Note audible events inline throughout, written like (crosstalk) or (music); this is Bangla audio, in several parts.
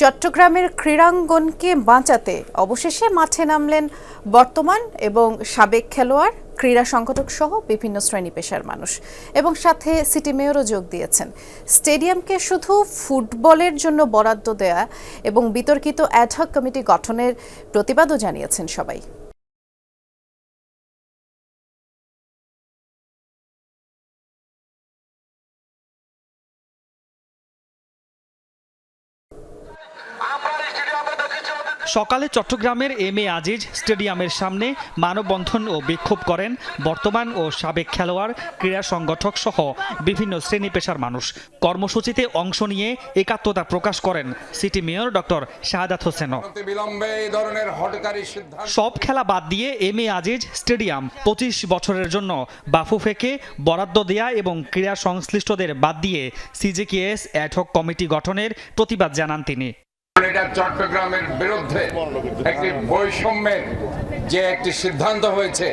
চট্টগ্রামের ক্রীড়াঙ্গনকে বাঁচাতে অবশেষে মাঠে নামলেন বর্তমান এবং সাবেক খেলোয়াড়, ক্রীড়া সংগঠক সহ বিভিন্ন শ্রেণি পেশার মানুষ। এবং সাথে সিটি মেয়রও যোগ দিয়েছেন। স্টেডিয়ামকে শুধু ফুটবলের জন্য বরাদ্দ দেয়া এবং বিতর্কিত অ্যাডহক কমিটি গঠনের প্রতিবাদও জানিয়েছেন সবাই। সকালে চট্টগ্রামের এম এ আজিজ স্টেডিয়ামের সামনে মানববন্ধন ও বিক্ষোভ করেন বর্তমান ও সাবেক খেলোয়াড় ক্রীড়া সংগঠক সহ বিভিন্ন শ্রেণি পেশার মানুষ। কর্মসূচিতে অংশ নিয়ে একাত্মতা প্রকাশ করেন সিটি মেয়র ডক্টর শাহাদাত হোসেনও। সিদ্ধান্ত সব খেলা বাদ দিয়ে এম এ আজিজ স্টেডিয়াম পঁচিশ বছরের জন্য বাফুফেকে বরাদ্দ দেয়া এবং ক্রীড়া সংশ্লিষ্টদের বাদ দিয়ে সিজেকেএস অ্যাডহক কমিটি গঠনের প্রতিবাদ জানান তিনি। এটা চট্টগ্রামের বিরুদ্ধে একটি বৈষম্যের যে একটি সিদ্ধান্ত হয়েছে,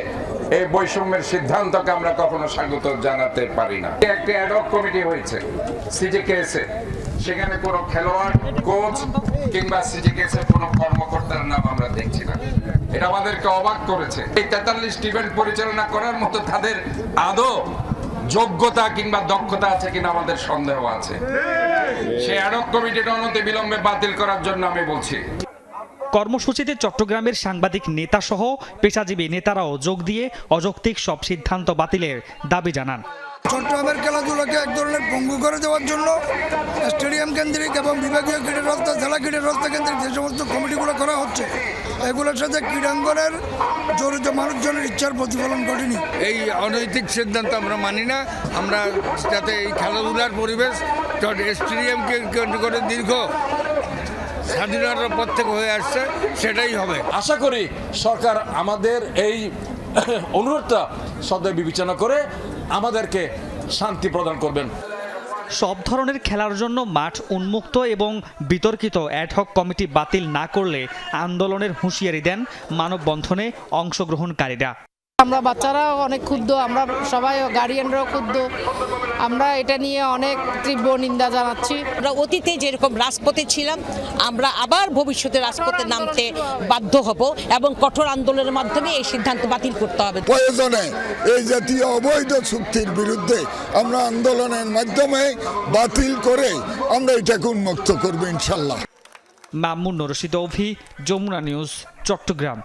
এই বৈষম্যের সিদ্ধান্তকে আমরা কখনো স্বাগত জানাতে পারি না। একটি অ্যাডক কমিটি হয়েছে সিজিকেএস সেখানে কোনো খেলোয়াড় কোচ কিংবা সিজিকেএস কোনো কর্মকর্তার নাম আমরা দেখছি না। এটা আমাদেরকে অবাক করেছে। এই তেতাল্লিশ ইভেন্ট পরিচালনা করার মতো তাদের আদৌ যোগ্যতা কিংবা দক্ষতা আছে কিনা আমাদের সন্দেহ আছে। সেই অ্যাডক কমিটিটা অনতি বিলম্বে বাতিল করার জন্য আমি বলছি। কর্মসূচিতে চট্টগ্রামের সাংবাদিক নেতা সহ পেশাজীবী নেতারাও যোগ দিয়ে অযৌক্তিক সব সিদ্ধান্ত বাতিলের দাবি জানান। চট্টগ্রামের খেলাধুলাকে এক ধরনের পঙ্গু করে দেওয়ার জন্য স্টেডিয়াম কেন্দ্রিক এবং বিভাগীয় ক্রীড়া ব্যবস্থা জেলা ক্রীড়া ব্যবস্থা কেন্দ্রিক যে সমস্ত কমিটিগুলো করা হচ্ছে এগুলোর সাথে ক্রীড়াঙ্গনের জড়িত মানুষজনের ইচ্ছার প্রতিফলন ঘটেনি। এই অনৈতিক সিদ্ধান্ত আমরা মানি না। আমরা যাতে এই খেলাধুলার পরিবেশ স্টেডিয়ামকে কেন্দ্র করে দীর্ঘ স্বাধীনতার পর থেকে হয়ে আসছে সেটাই হবে। আশা করি সরকার আমাদের এই (coughs) অনুরোধটা সদয় বিবেচনা করে আমাদেরকে শান্তি প্রদান করবেন। সব ধরনের খেলার জন্য মাঠ উন্মুক্ত এবং বিতর্কিত অ্যাডহক কমিটি বাতিল না করলে আন্দোলনের হুঁশিয়ারি দেন মানববন্ধনে অংশগ্রহণকারীরা। আমরা বাচ্চারাও অনেক ক্ষুব্ধ আমরা সবাই গার্ডিয়ানরাও ক্ষুব্ধ। আমরা এটা নিয়ে অনেক তীব্র নিন্দা জানাচ্ছি। আমরা অতীতে যেরকম রাজপথে ছিলাম আমরা আবার ভবিষ্যতে রাজপথে নামতে বাধ্য হব এবং কঠোর আন্দোলনের মাধ্যমে এই সিদ্ধান্ত বাতিল করতে হবে। প্রয়োজনে এই জাতীয় অবৈধ চুক্তির বিরুদ্ধে আমরা আন্দোলনের মাধ্যমে বাতিল করে আমরা এটাকে উন্মুক্ত করব ইনশাল্লাহ মামুন রশিদ অভি যমুনা নিউজ চট্টগ্রাম।